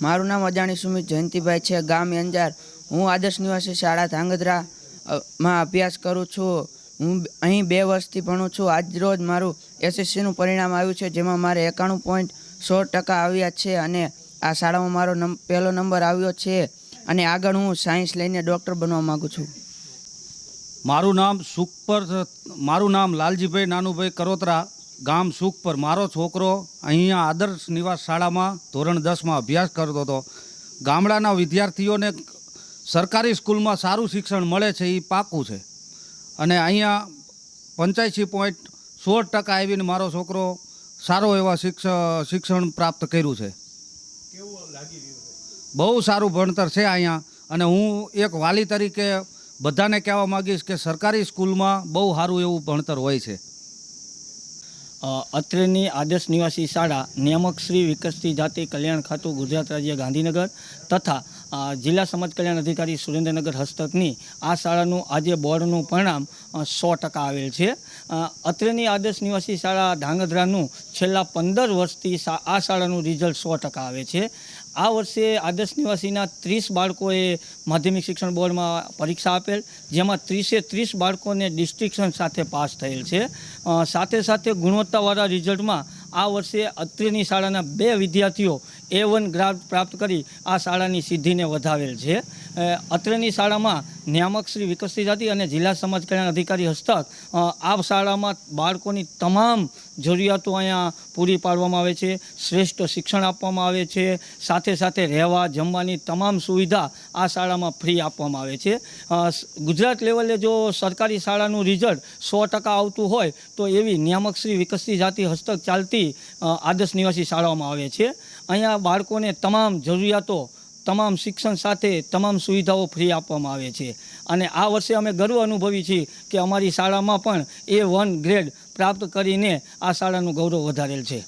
મારું નામ અજાણી સુમિત જયંતિભાઈ છે, ગામ અંજાર હું આદર્શ નિવાસી શાળા ધાંગધ્રા માં અભ્યાસ કરું છું. હું અહીં બે વર્ષથી ભણું છું. આજ રોજ મારું એસએસસીનું પરિણામ આવ્યું છે, જેમાં મારે એકાણું પોઈન્ટ સો ટકા આવ્યા છે અને આ શાળામાં મારો નંબ પહેલો નંબર આવ્યો છે અને આગળ હું સાયન્સ લઈને ડૉક્ટર બનવા માગું છું. મારું નામ સુપર, મારું નામ લાલજીભાઈ નાનુભાઈ કરોતરા. ગામ સુખ પર મારો છોકરો અહીંયા આદર્શ નિવાસ શાળામાં ધોરણ દસમાં અભ્યાસ કરતો હતો. ગામડાના વિદ્યાર્થીઓને સરકારી સ્કૂલમાં સારું શિક્ષણ મળે છે એ પાકું છે. અને અહીંયા પંચ્યાસી પોઈન્ટ સોળ ટકા આવીને મારો છોકરો સારો એવા શિક્ષ, શિક્ષણ પ્રાપ્ત કર્યું છે. બહુ સારું ભણતર છે અહીંયા. અને હું એક વાલી તરીકે બધાને કહેવા માગીશ કે સરકારી સ્કૂલમાં બહુ સારું એવું ભણતર હોય છે. અત્રેની આદર્શ નિવાસી શાળા નિયામક શ્રી વિકસતી જાતિ કલ્યાણ ખાતું ગુજરાત રાજ્ય ગાંધીનગર તથા જિલ્લા સમાજ કલ્યાણ અધિકારી સુરેન્દ્રનગર હસ્તકની આ શાળાનું આજે બોર્ડનું પરિણામ સો ટકા આવેલ છે. અત્રેની આદર્શ નિવાસી શાળા ધાંગધ્રાનું છેલ્લા પંદર વર્ષથી આ શાળાનું રિઝલ્ટ સો ટકા આવે છે. આ વર્ષે આદર્શ નિવાસીના ત્રીસ બાળકોએ માધ્યમિક શિક્ષણ બોર્ડમાં પરીક્ષા આપેલ, જેમાં ત્રીસે ત્રીસ બાળકોને ડિસ્ટિંક્શન સાથે પાસ થયેલ છે. સાથે સાથે ગુણવત્તાવાળા રિઝલ્ટમાં આ વર્ષે અત્રેની શાળાના બે વિદ્યાર્થીઓ એ વન ગ્રાડ પ્રાપ્ત કરી આ શાળાની સિદ્ધિને વધાવેલ છે. અત્રેની શાળામાં નિયામક શ્રી વિકસતી જાતિ અને જિલ્લા સમાજ કલ્યાણ અધિકારી હસ્તક આ શાળામાં બાળકોની તમામ જરૂરિયાતો અહીંયા પૂરી પાડવામાં આવે છે, શ્રેષ્ઠ શિક્ષણ આપવામાં આવે છે, સાથે સાથે રહેવા, જમવાની તમામ સુવિધા આ શાળામાં ફ્રી આપવામાં આવે છે. ગુજરાત લેવલે જો સરકારી શાળાનું રિઝલ્ટ સો ટકા આવતું હોય તો એવી નિયામક શ્રી વિકસતી જાતિ હસ્તક ચાલતી આદર્શ નિવાસી શાળાઓમાં આવે છે. અહીંયા બાળકોને તમામ જરૂરિયાતો, તમામ શિક્ષણ સાથે તમામ સુવિધાઓ ફ્રી આપવામાં આવે છે. અને આ વર્ષે અમે ગર્વ અનુભવી છીએ કે અમારી શાળામાં પણ એ વન ગ્રેડ પ્રાપ્ત કરીને આ શાળાનું ગૌરવ વધારેલ છે.